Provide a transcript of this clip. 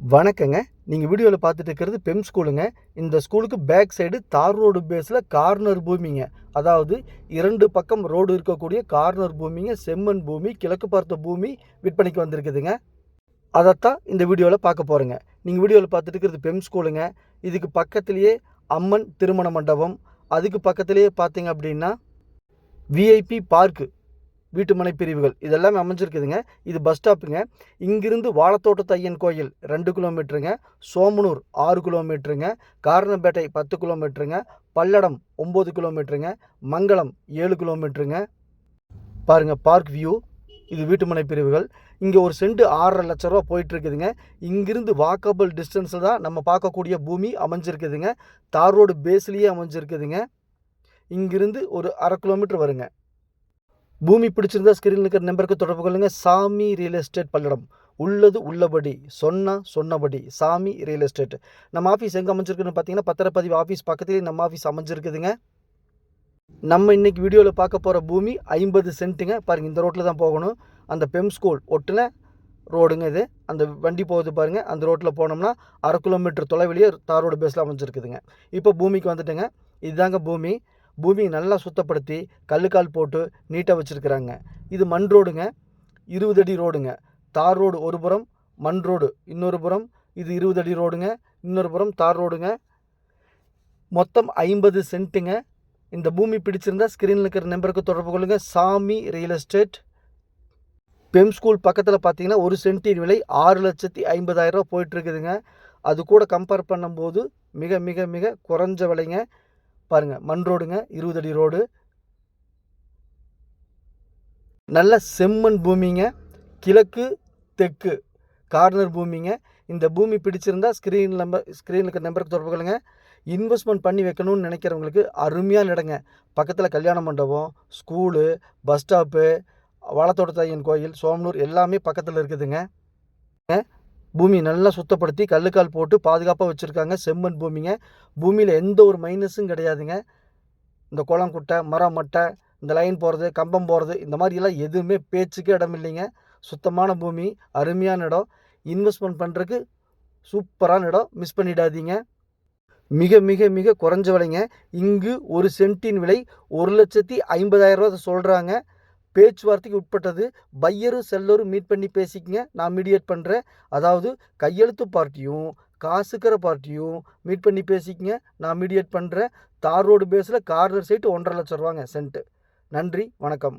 வணக்கங்க. நீங்கள் வீடியோவில் பார்த்துட்டு இருக்கிறது பெம் ஸ்கூலுங்க இந்த ஸ்கூலுக்கு பேக் சைடு தார் ரோடு பேஸில் கார்னர் பூமிங்க. அதாவது இரண்டு பக்கம் ரோடு இருக்கக்கூடிய கார்னர் பூமிங்க செம்மண் பூமி கிழக்கு பார்த்த பூமி விற்பனைக்கு வந்திருக்குதுங்க. அதைத்தான் இந்த வீடியோவில் பார்க்க போகிறேங்க நீங்கள் வீடியோவில் பார்த்துட்டு இருக்கிறது பெம் ஸ்கூலுங்க இதுக்கு பக்கத்துலேயே அம்மன் திருமண மண்டபம். அதுக்கு பக்கத்துலேயே பார்த்தீங்க அப்படின்னா விஐபி பார்க்கு வீட்டுமனை பிரிவுகள். இதெல்லாமே அமைஞ்சிருக்குதுங்க. இது பஸ் ஸ்டாப்புங்க இங்கிருந்து வாழத்தோட்டத்து ஐயன் கோயில் ரெண்டு கிலோமீட்டருங்க சோமனூர் ஆறு கிலோமீட்டருங்க காரணப்பேட்டை பத்து கிலோமீட்டருங்க பல்லடம் ஒம்பது கிலோமீட்டருங்க மங்களம் ஏழு கிலோமீட்டருங்க பாருங்கள் பார்க் வியூ இது வீட்டுமனை பிரிவுகள். இங்கே ஒரு சென்ட் ஆறரை லட்ச ரூபா போயிட்டுருக்குதுங்க. இங்கிருந்து வாக்கபிள் டிஸ்டன்ஸில் தான் நம்ம பார்க்கக்கூடிய பூமி அமைஞ்சிருக்குதுங்க. தார் ரோடு பேஸ்லேயே அமைஞ்சிருக்குதுங்க. இங்கிருந்து ஒரு அரை கிலோமீட்டர் வருங்க. பூமி பிடிச்சிருந்தா ஸ்கிரீனில் இருக்கிற நம்பருக்கு தொடர்பு கொள்ளுங்க. சாமி ரியல் எஸ்டேட் பல்லடம். உள்ளது உள்ளபடி. சொன்னால் சொன்னபடி. சாமி ரியல் எஸ்டேட் நம்ம ஆஃபீஸ் எங்கே அமைஞ்சிருக்குன்னு பார்த்தீங்கன்னா பத்திரப்பதிவு ஆஃபீஸ் பக்கத்துலேயே நம்ம ஆஃபீஸ் அமைஞ்சிருக்குதுங்க. நம்ம இன்னைக்கு வீடியோவில் பார்க்க போகிற பூமி ஐம்பது சென்ட்டுங்க. பாருங்கள் இந்த ரோட்டில் தான் போகணும். அந்த பெம் ஸ்கூல் ஒட்டுன ரோடுங்க இது. அந்த வண்டி போகுது பாருங்கள் அந்த ரோட்டில் போனோம்னா அரை கிலோமீட்டர் தொலைவிலேயே தார் ரோடு பேஸில் அமைஞ்சிருக்குதுங்க. இப்போ பூமிக்கு வந்துட்டுங்க. இதுதாங்க பூமி. பூமியை நல்லா சுத்தப்படுத்தி கல்லுக்கால் போட்டு நீட்டாக வச்சுருக்குறாங்க. இது மண் ரோடுங்க. இருபது அடி ரோடுங்க. தார் ரோடு ஒரு புறம் மண் ரோடு இன்னொரு புறம் இது இருபது அடி ரோடுங்க. இன்னொரு புறம் தார் ரோடுங்க. மொத்தம் ஐம்பது சென்ட்டுங்க. இந்த பூமி பிடிச்சிருந்தா ஸ்க்ரீனில் இருக்கிற நம்பருக்கு தொடர்பு கொள்ளுங்கள் சாமி ரியல் எஸ்டேட் பெம் ஸ்கூல் பக்கத்தில் பார்த்தீங்கன்னா ஒரு சென்ட்டின் விலை ஆறு லட்சத்தி ஐம்பதாயிரரூவா போயிட்டுருக்குதுங்க அது கூட கம்பேர் பண்ணும்போது மிக மிக மிக குறைஞ்ச விலைங்க. பாருங்கள் மண் ரோடுங்க இருபது அடி ரோடு. நல்ல செம்மண் பூமிங்க கிழக்கு தெற்கு கார்னர் பூமிங்க. இந்த பூமி பிடிச்சிருந்தா ஸ்க்ரீன் நம்பர் ஸ்க்ரீனில் இருக்கிற நம்பருக்கு தொடர்பு கொள்ளுங்க. இன்வெஸ்ட்மெண்ட் பண்ணி வைக்கணும்னு நினைக்கிறவங்களுக்கு அருமையான இடங்க. பக்கத்தில் கல்யாண மண்டபம் ஸ்கூலு பஸ் ஸ்டாப்பு வளத்தோட்டத்தையன் கோயில் சோமனூர் எல்லாமே பக்கத்தில் இருக்குதுங்க. பூமி நல்லா சுத்தப்படுத்தி கல்லுக்கால் போட்டு பாதுகாப்பாக வச்சுருக்காங்க. செம்மண் பூமிங்க. பூமியில் எந்த ஒரு மைனஸும் கிடையாதுங்க. இந்த குளம் குட்டை மரம் மட்டை இந்த லைன் போகிறது கம்பம் போகிறது இந்த மாதிரியெல்லாம் எதுவுமே பேச்சுக்கே இடம் இல்லைங்க. சுத்தமான பூமி அருமையான இடம். இன்வெஸ்ட்மெண்ட் பண்ணுறதுக்கு சூப்பரான இடம். மிஸ் பண்ணிடாதீங்க. மிக மிக மிக குறைஞ்ச விலைங்க. இங்கு ஒரு சென்ட்டின் விலை ஒரு லட்சத்தி ஐம்பதாயிரம் ரூபா சொல்கிறாங்க பேச்சுவார்த்தைக்கு உட்பட்டது. பையரும் செல்லரும் மீட் பண்ணி பேசிக்கங்க. நான் மீடியேட் பண்ணுறேன் அதாவது கையெழுத்து பார்ட்டியும் காசுக்கிற பார்ட்டியும் மீட் பண்ணி பேசிக்கங்க. நான் மீடியேட் பண்ணுறேன் தார் ரோடு பேஸில் கார்னர் சைட்டு ஒன்றரை லட்சம் ரூபாங்க சென்ட்டு நன்றி வணக்கம்.